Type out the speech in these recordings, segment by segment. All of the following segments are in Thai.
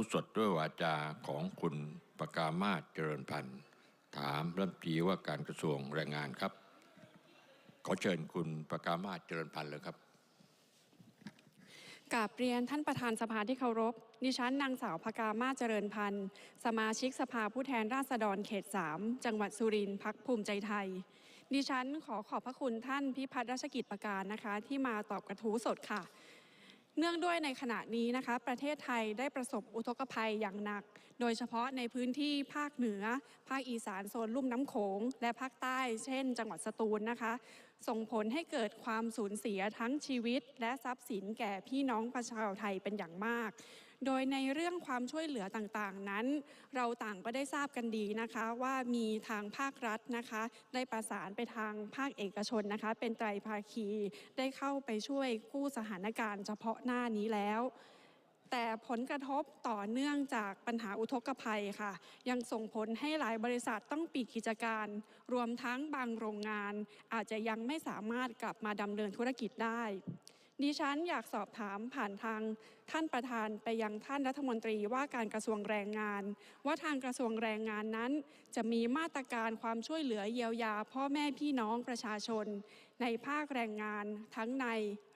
ู้สดด้วยวาจาของคุณประกามาศเจริญพันธ์ถามรัฐมนตรีว่าการกระทรวงแรงงานครับ ขอเชิญคุณประกามาศเจริญพันธ์เลยครับกาบเรียนท่านประธานสภาที่เคารพ ดิฉันนางสาวพกามาเจริญพันธ์สมาชิกสภาผู้แทนราษฎรเขต 3 จังหวัดสุรินทร์พักภูมิใจไทย ดิฉันขอขอบพระคุณท่านพิพัฒน์ราชกิจประการนะคะ ที่มาตอบกระทู้สดค่ะ เนื่องด้วยในขณะนี้นะคะประเทศไทยได้ประสบอุทกภัยอย่างหนัก โดยเฉพาะในพื้นที่ภาคเหนือ ภาคอีสานโซนลุ่มน้ำโขง และภาคใต้ เช่น จังหวัดสตูลนะคะ ส่งผลให้เกิดความสูญเสียทั้งชีวิต และทรัพย์สินแก่พี่น้องประชาชนไทยเป็นอย่างมาก โดยในเรื่องความช่วยเหลือต่างๆนั้น เราต่างก็ได้ทราบกันดีนะคะว่ามีทางภาครัฐนะคะ ได้ประสานไปทางภาคเอกชนนะคะ เป็นไตรภาคีได้เข้าไปช่วยกู้สถานการณ์เฉพาะหน้านี้แล้วแต่ผลกระทบต่อเนื่องจากปัญหาอุทกภัยค่ะ ยังส่งผลให้หลายบริษัทต้องปิดกิจการ รวมทั้งบางโรงงาน อาจจะยังไม่สามารถกลับมาดำเนินธุรกิจได้ ดิฉันอยากสอบถามผ่านทางท่านประธานไปยังท่านรัฐมนตรีว่าการกระทรวงแรงงาน ว่าทางกระทรวงแรงงานนั้น จะมีมาตรการความช่วยเหลือเยียวยา พ่อแม่พี่น้องประชาชน ในภาคแรงงาน ทั้งใน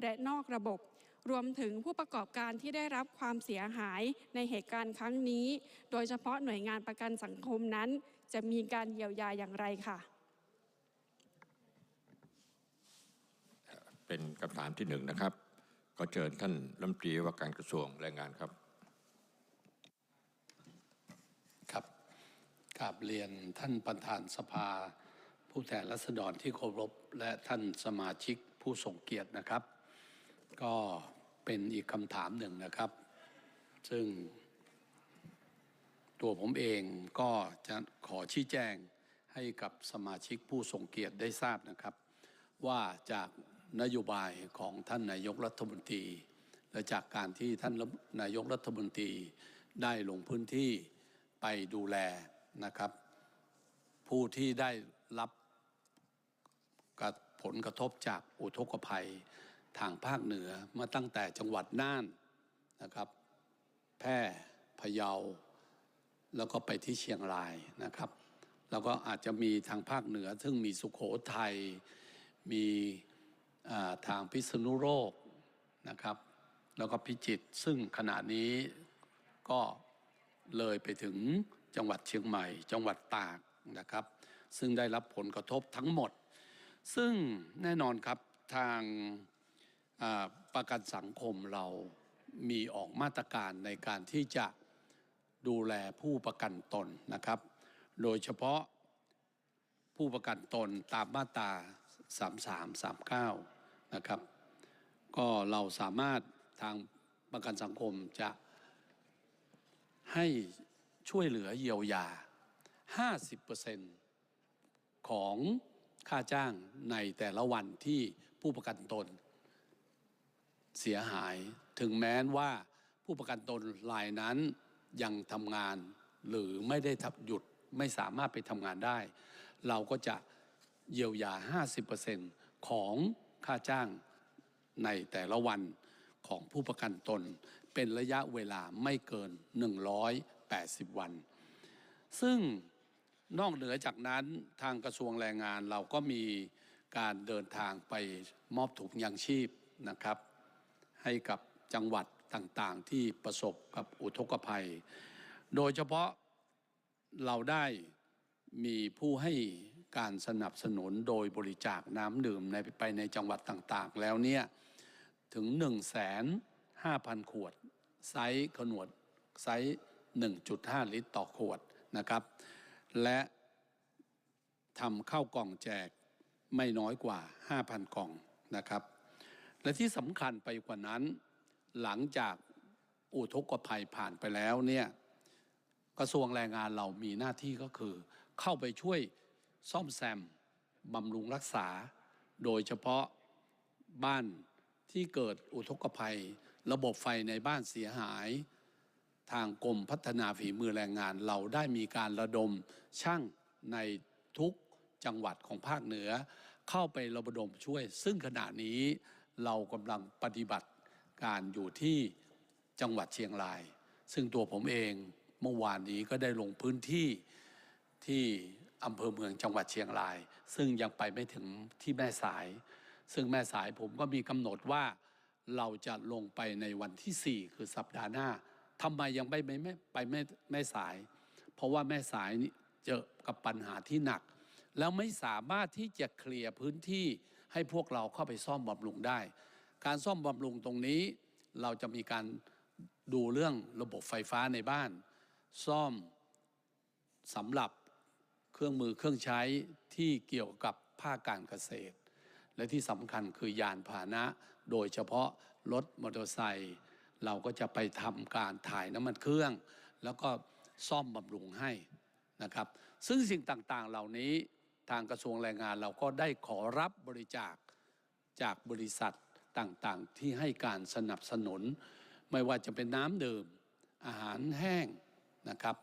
และนอกระบบ รวมถึงผู้ประกอบการที่ได้รับความเสียหายในเหตุการณ์ครั้งนี้ โดยเฉพาะหน่วยงานประกันสังคมนั้น จะมีการเยียวยาอย่างไรค่ะ เป็นคำถามที่หนึ่งนะครับ ขอเชิญท่านรัฐมนตรีว่าการกระทรวงแรงงานครับ ครับกราบเรียนท่านประธานสภา ผู้แทนรัษฎรที่เคารพและท่านสมาชิกผู้ทรงเกียรตินะครับ ก็เป็นอีกคำถามหนึ่งนะครับ ซึ่ง ตัวผมเองก็จะขอชี้แจงให้กับสมาชิกผู้ทรงเกียรติได้ทราบนะครับ ว่าจาก นโยบายของท่านนายกรัฐมนตรี และจากการที่ท่านนายกรัฐมนตรีได้ลงพื้นที่ไปดูแลนะครับ ผู้ที่ได้รับผลกระทบจากอุทกภัยทางภาคเหนือมาตั้งแต่จังหวัดน่านนะครับ แพร่พะเยา แล้วก็ไปที่เชียงรายนะครับ แล้วก็อาจจะมีทางภาคเหนือ ซึ่งมีสุขโขทัยมี ทางพิษณุโลกนะครับ แล้วก็พิจิตรซึ่งขณะนี้ก็เลยไปถึงจังหวัดเชียงใหม่ จังหวัดตากนะครับ ซึ่งได้รับผลกระทบทั้งหมด ซึ่งแน่นอนครับทางาประกันสังคมเรามีออกมาตรการในการที่จะดูแลผู้ประกันตนนะครับ โดยเฉพาะผู้ประกันตนตามมาตรา 3339 นะครับ ก็เราสามารถทางประกันสังคมจะให้ช่วยเหลือเยียวยา 50%ของค่าจ้างในแต่ละวันที่ผู้ประกันตน เสียหายถึงแม้ว่าผู้ประกันตนรายนั้นยังทำงาน หรือไม่ได้ทับหยุดไม่สามารถไปทำงานได้ เราก็จะเยียวยา 50%ของ ค่าจ้างในแต่ละวันของผู้ประกันตน เป็นระยะเวลาไม่เกิน 180 วัน ซึ่งนอกเหนือจากนั้นทางกระทรวงแรงงานเราก็มีการเดินทางไปมอบถุงยางชีพนะครับ ให้กับจังหวัดต่างๆ ที่ประสบกับอุทกภัย โดยเฉพาะเราได้มีผู้ให้ การสนับสนุนโดยบริจาคน้ำดื่มในไปในจังหวัดต่างๆ แล้วเนี่ยถึง 1 5 0 0 0 ขวด ไซส์ขนวดไซส์ 1.5 ลิตรต่อขวดนะครับ และทำข้าวกล่องแจกไม่น้อยกว่า 5,000 กล่องนะครับ และที่สำคัญไปกว่านั้น หลังจากอุทกภัยผ่านไปแล้วเนี่ยกระทรวงแรงงานเรามีหน้าที่ก็คือ เข้าไปช่วย ซ่อมแซมบำรุงรักษา โดยเฉพาะบ้านที่เกิดอุทกภัย ระบบไฟในบ้านเสียหาย ทางกรมพัฒนาฝีมือแรงงาน เราได้มีการระดมช่างในทุกจังหวัดของภาคเหนือ เข้าไประดมช่วย ซึ่งขณะนี้เรากำลังปฏิบัติการอยู่ที่จังหวัดเชียงราย ซึ่งตัวผมเองเมื่อวานนี้ก็ได้ลงพื้นที่ที่ อำเภอเมืองจังหวัดเชียงราย ซึ่งยังไปไม่ถึงที่แม่สาย ซึ่งแม่สายผมก็มีกำหนดว่าเราจะลงไปในวันที่ 4 คือสัปดาห์หน้าทำไมยังไม่ไม่ไม่ไปแม่แม่สาย เพราะว่าแม่สายนี่เจอกับปัญหาที่หนัก แล้วไม่สามารถที่จะเคลียร์พื้นที่ให้พวกเราเข้าไปซ่อมบำรุงได้ การซ่อมบำรุงตรงนี้ เราจะมีการดูเรื่องระบบไฟฟ้าในบ้าน ซ่อมสำหรับ เครื่องมือเครื่องใช้ที่เกี่ยวกับภาคการเกษตร และที่สำคัญคือยานพาหนะ โดยเฉพาะรถมอเตอร์ไซค์เราก็จะไปทำการถ่ายน้ำมันเครื่อง แล้วก็ซ่อมบำรุงให้นะครับ ซึ่งสิ่งต่างๆเหล่านี้ทางกระทรวงแรงงานเราก็ได้ขอรับบริจาคจากบริษัทต่างๆ ที่ให้การสนับสนุน ไม่ว่าจะเป็นน้ำดื่มอาหารแห้งนะครับ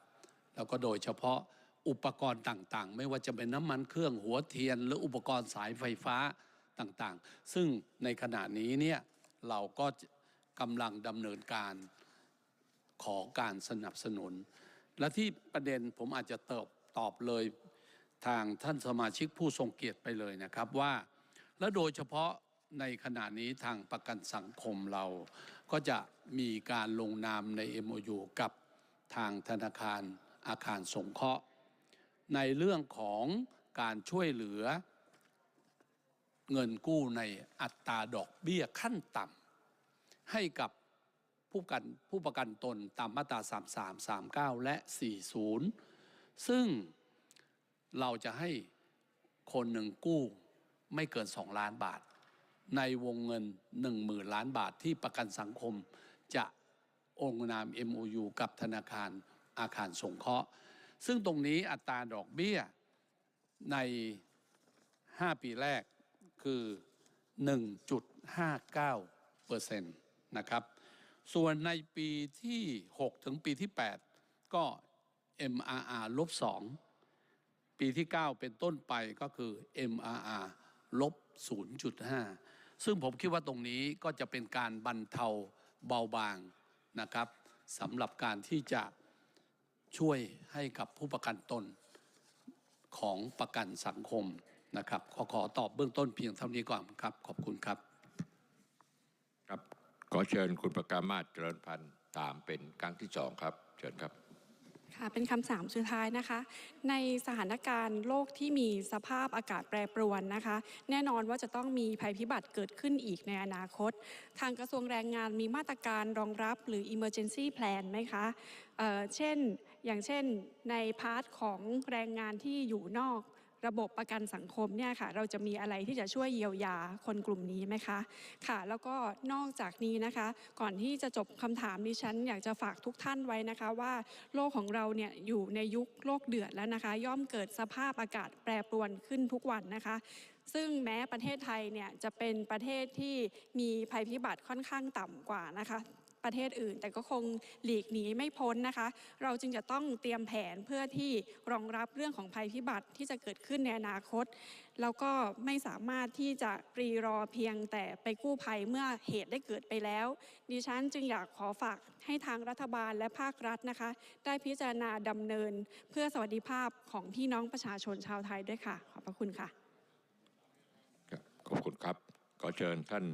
แล้วก็โดยเฉพาะ อุปกรณ์ต่างๆ ไม่ว่าจะเป็นน้ำมันเครื่องหัวเทียน หรืออุปกรณ์สายไฟฟ้าต่างๆ ซึ่งในขณะนี้เนี่ยเราก็กำลังดำเนินการขอการสนับสนุน และที่ประเด็นผมอาจจะตอบตอบเลยทางท่านสมาชิกผู้ทรงเกียรติไปเลยนะครับว่า และโดยเฉพาะในขณะนี้ทางประกันสังคมเรา ก็จะมีการลงนามใน MOU กับทางธนาคารอาคารสงเคราะห์ ในเรื่องของการช่วยเหลือ เงินกู้ในอัตราดอกเบี้ยขั้นต่ำให้กับผู้กันผู้ประกันตนตามมาตรา 33 39 และ 40 ซึ่งเราจะให้คนหนึ่งกู้ไม่เกิน 2 ล้านบาท ในวงเงิน 10,000 ล้านบาทที่ประกันสังคม จะองนาม MOU กับธนาคารอาคารสงเคราะห์ ซึ่งตรงนี้อัตราดอกเบี้ยใน 5 ปีแรกคือ 1.59เปอร์เซ็นต์นะครับ ส่วนในปีที่ 6 ถึงปีที่ 8 ก็ MRR ลบ 2 ปีที่ 9 เป็นต้นไปก็คือ MRR ลบ 0.5 ซึ่งผมคิดว่าตรงนี้ก็จะเป็นการบรรเทาเบาบางนะครับสำหรับการที่จะ ช่วยให้กับผู้ประกันตนของประกันสังคมนะครับ ขอขอตอบเบื้องต้นเพียงเท่านี้ก่อนครับ ขอบคุณครับ ครับ ขอเชิญคุณประกามาศเจริญพันธ์ตามเป็นครั้งที่สองครับ เชิญครับค่ะเป็นคำถามสุดท้ายนะคะ ในสถานการณ์โลกที่มีสภาพอากาศแปรปรวนนะคะ แน่นอนว่าจะต้องมีภัยพิบัติเกิดขึ้นอีกในอนาคต ทางกระทรวงแรงงานมีมาตรการรองรับหรือ emergency plan ไหมคะเอ่อเช่น อย่างเช่นในพาร์ทของแรงงานที่อยู่นอกระบบประกันสังคมเนี่ยค่ะ เราจะมีอะไรที่จะช่วยเยียวยาคนกลุ่มนี้ไหมคะ ค่ะ แล้วก็นอกจากนี้นะคะ ก่อนที่จะจบคำถามดิฉัน อยากจะฝากทุกท่านไว้นะคะ ว่าโลกของเราเนี่ยอยู่ในยุคโลกเดือดแล้วนะคะ ย่อมเกิดสภาพอากาศแปรปรวนขึ้นทุกวันนะคะซึ่งแม้ประเทศไทยเนี่ยจะเป็นประเทศที่มีภัยพิบัติค่อนข้างต่ำกว่านะคะ ประเทศอื่น แต่ก็คงหลีกหนีไม่พ้นนะคะ เราจึงจะต้องเตรียมแผนเพื่อที่รองรับเรื่องของภัยพิบัติที่จะเกิดขึ้นในอนาคต แล้วก็ไม่สามารถที่จะปรีรอเพียงแต่ไปกู้ภัยเมื่อเหตุได้เกิดไปแล้ว ดิฉันจึงอยากขอฝากให้ทางรัฐบาลและภาครัฐนะคะ ได้พิจารณาดำเนิน เพื่อสวัสดิภาพของพี่น้องประชาชนชาวไทยด้วยค่ะ ขอบพระคุณค่ะขอบคุณครับ ขอเชิญท่าน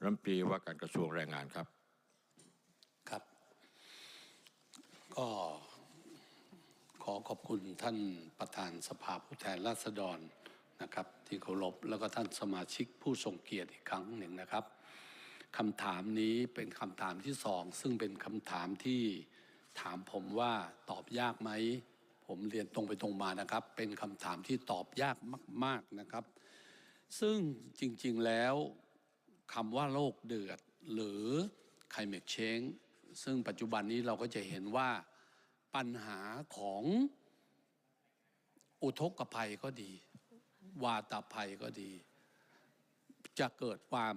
รัฐมนตรีว่าการกระทรวงแรงงานครับ ก็ขอขอบคุณท่านประธานสภาผู้แทนราษฎรนะครับ ที่เคารพแล้วก็ท่านสมาชิกผู้ทรงเกียรติอีกครั้งหนึ่งนะครับคำถามนี้เป็นคำถามที่สองซึ่งเป็นคำถามที่ถามผมว่าตอบยากไหมผมเรียนตรงไปตรงมานะครับ เป็นคำถามที่ตอบยากมาก ๆนะครับ ซึ่งจริงๆแล้วคำว่าโลกเดือด หรือ climate change ซึ่งปัจจุบันนี้เราก็จะเห็นว่าปัญหาของอุทกภัยก็ดี วาตภัยก็ดี จะเกิดความ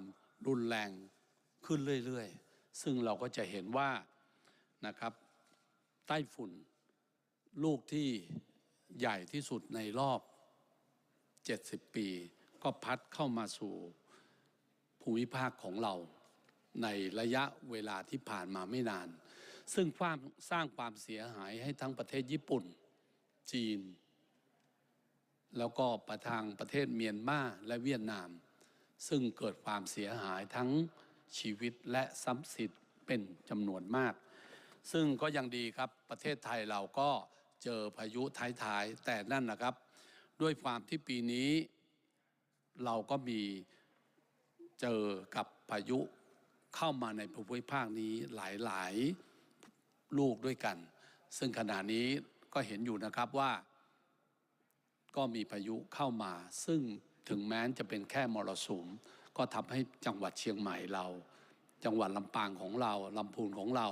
รุนแรงขึ้นเรื่อยๆ ซึ่งเราก็จะเห็นว่านะครับใต้ฝุ่นลูกที่ใหญ่ที่สุดในรอบ 70 ปี ก็พัดเข้ามาสู่ภูมิภาคของเรา ในระยะเวลาที่ผ่านมาไม่นาน ซึ่งความสร้างความเสียหายให้ทั้งประเทศญี่ปุ่น จีน แล้วก็ประทางประเทศเมียนมาและเวียดนาม ซึ่งเกิดความเสียหายทั้งชีวิตและทรัพย์สินเป็นจำนวนมาก ซึ่งก็ยังดีครับประเทศไทยเราก็เจอพายุท้ายๆแต่นั่นนะครับ ด้วยความที่ปีนี้เราก็มีเจอกับพายุ เข้ามาในภูมิภาคนี้หลายๆลูกด้วยกัน ซึ่งขณะนี้ก็เห็นอยู่นะครับว่า ก็มีพายุเข้ามา ซึ่งถึงแม้จะเป็นแค่มรสุม ก็ทำให้จังหวัดเชียงใหม่เรา จังหวัดลำปางของเราลำพูนของเรา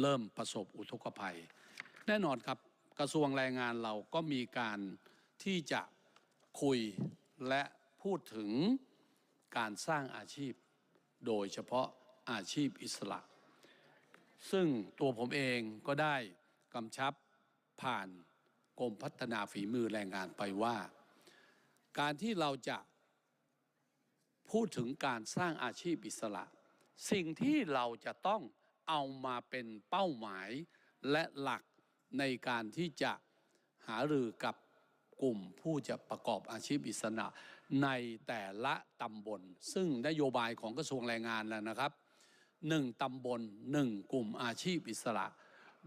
เริ่มประสบอุทกภัย แน่นอนครับกระทรวงแรงงานเราก็มีการที่จะคุยและพูดถึงการสร้างอาชีพ โดยเฉพาะ อาชีพอิสระ ซึ่งตัวผมเองก็ได้กำชับผ่านกรมพัฒนาฝีมือแรงงานไปว่า การที่เราจะพูดถึงการสร้างอาชีพอิสระ สิ่งที่เราจะต้องเอามาเป็นเป้าหมายและหลักในการที่จะหารือกับกลุ่มผู้จะประกอบอาชีพอิสระในแต่ละตำบล ซึ่งนโยบายของกระทรวงแรงงานแล้วนะครับ หนึ่งตำบลหนึ่งกลุ่มอาชีพอิสระ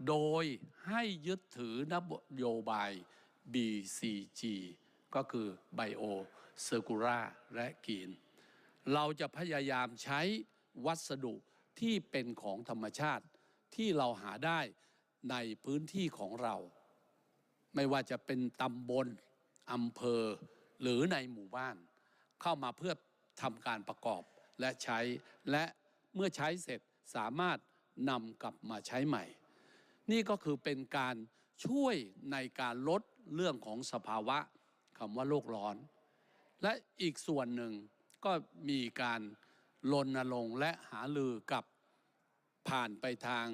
โดยให้ยึดถือนโยบาย BCG ก็คือ Bio Circular และ Green เราจะพยายามใช้วัสดุที่เป็นของธรรมชาติที่เราหาได้ในพื้นที่ของเรา ไม่ว่าจะเป็นตำบลอำเภอหรือในหมู่บ้าน เข้ามาเพื่อทำการประกอบและใช้และ เมื่อใช้เสร็จสามารถนำกลับมาใช้ใหม่ นี่ก็คือเป็นการช่วยในการลดเรื่องของสภาวะคำว่าโลกร้อน และอีกส่วนหนึ่งก็มีการรณรงค์และหาลือกับผ่านไปทาง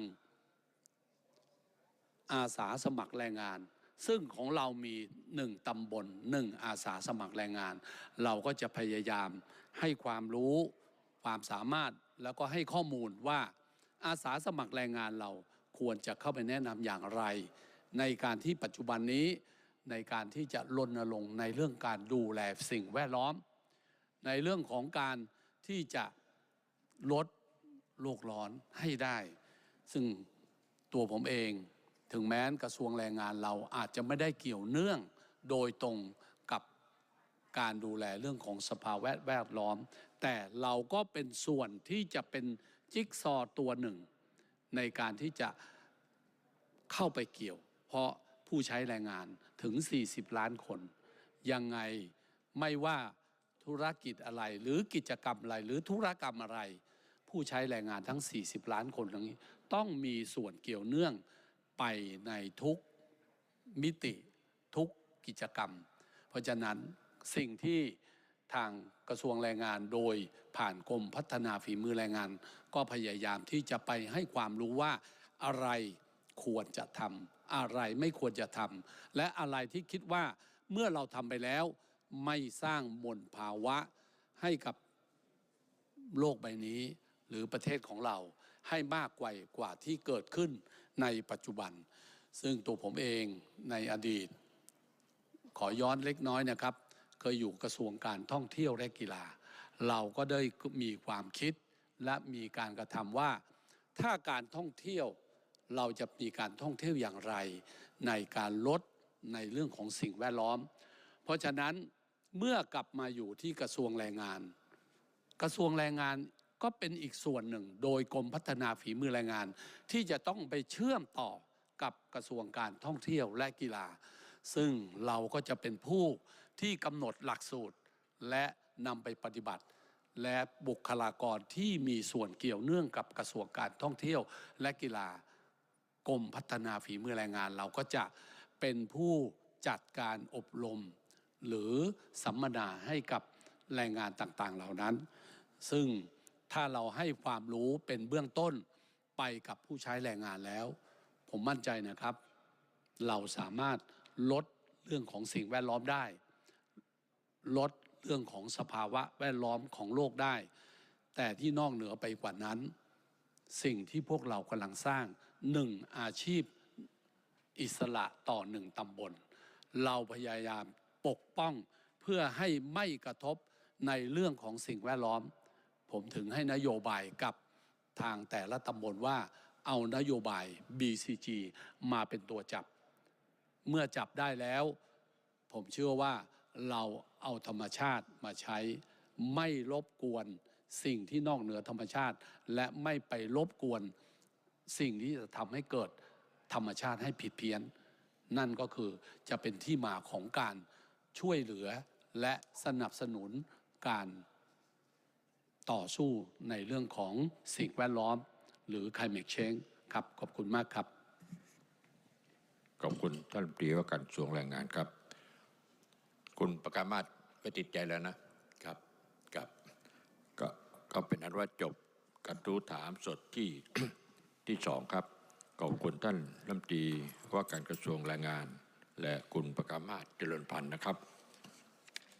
อาสาสมัครแรงงาน ซึ่งของเรามีหนึ่งตำบลหนึ่งอาสาสมัครแรงงาน เราก็จะพยายามให้ความรู้ความสามารถ แล้วก็ให้ข้อมูลว่าอาสาสมัครแรงงานเราควรจะเข้าไปแนะนำอย่างไร ในการที่ปัจจุบันนี้ในการที่จะรณรงค์ในเรื่องการดูแลสิ่งแวดล้อม ในเรื่องของการที่จะลดโลกร้อนให้ได้ ซึ่งตัวผมเองถึงแม้กระทรวงแรงงานเราอาจจะไม่ได้เกี่ยวเนื่องโดยตรงกับการดูแลเรื่องของสภาวะแวดล้อม แต่เราก็เป็นส่วนที่จะเป็นจิ๊กซอตัวหนึ่ง ในการที่จะเข้าไปเกี่ยว เพราะผู้ใช้แรงงานถึง 40 ล้านคน ยังไงไม่ว่าธุรกิจอะไรหรือกิจกรรมอะไร หรือธุรกรรมอะไร ผู้ใช้แรงงานทั้ง 40 ล้านคนทั้งนี้ ต้องมีส่วนเกี่ยวเนื่องไปในทุกมิติทุกกิจกรรม เพราะฉะนั้นสิ่งที่ ทางกระทรวงแรงงานโดยผ่านกรมพัฒนาฝีมือแรงงาน ก็พยายามที่จะไปให้ความรู้ว่าอะไรควรจะทำอะไรไม่ควรจะทำและอะไรที่คิดว่าเมื่อเราทำไปแล้ว ไม่สร้างมลภาวะให้กับโลกใบนี้ หรือประเทศของเราให้มากกว่ากว่าที่เกิดขึ้นในปัจจุบัน ซึ่งตัวผมเองในอดีต ขอย้อนเล็กน้อยนะครับ ยอยู่กระทรวงการท่องเที่ยวและกีฬา เราก็ได้มีความคิดและมีการกระทำว่า ถ้าการท่องเที่ยวเราจะมีการท่องเที่ยวอย่างไร ในการลดในเรื่องของสิ่งแวดล้อม เพราะฉะนั้นเมื่อกลับมาอยู่ที่กระทรวงแรงงาน กระทรวงแรงงานก็เป็นอีกส่วนหนึ่ง โดยกรมพัฒนาฝีมือแรงงาน ที่จะต้องไปเชื่อมต่อกับกระทรวงการท่องเที่ยวและกีฬา ซึ่งเราก็จะเป็นผู้ ที่กำหนดหลักสูตร และนำไปปฏิบัติ และบุคลากรที่มีส่วนเกี่ยวเนื่องกับกระทรวงการท่องเที่ยว และกีฬากรมพัฒนาฝีมือแรงงาน เราก็จะเป็นผู้จัดการอบรม หรือสัมมนาให้กับแรงงานต่างๆเหล่านั้น ซึ่งถ้าเราให้ความรู้เป็นเบื้องต้นไปกับผู้ใช้แรงงานแล้ว ผมมั่นใจนะครับ เราสามารถลดเรื่องของสิ่งแวดล้อมได้ ลดเรื่องของสภาวะแวดล้อมของโลกได้ แต่ที่นอกเหนือไปกว่านั้น สิ่งที่พวกเรากำลังสร้างหนึ่งอาชีพอิสระต่อหนึ่งตำบล เราพยายามปกป้องเพื่อให้ไม่กระทบในเรื่องของสิ่งแวดล้อม ผมถึงให้นโยบายกับทางแต่ละตำบลว่าเอานโยบาย BCG มาเป็นตัวจับ เมื่อจับได้แล้ว ผมเชื่อว่า เราเอาธรรมชาติมาใช้ไม่รบกวนสิ่งที่นอกเหนือธรรมชาติ และไม่ไปรบกวนสิ่งที่จะทำให้เกิดธรรมชาติให้ผิดเพี้ยน นั่นก็คือจะเป็นที่มาของการช่วยเหลือและสนับสนุนการต่อสู้ในเรื่องของสิ่งแวดล้อม หรือ climate change ครับ ขอบคุณมากครับ ขอบคุณท่านรัฐมนตรีว่าการกระทรวงแรงงานครับ คุณประกามาศก็ติดใจแล้วนะครับครับก็ก็เป็นอันว่าจบกระทู้ถามสดที่ที่สองครับขอบคุณท่านรัฐมนตรีว่าการกระทรวงแรงงาน และคุณประกามาศเจริญพันธ์นะครับ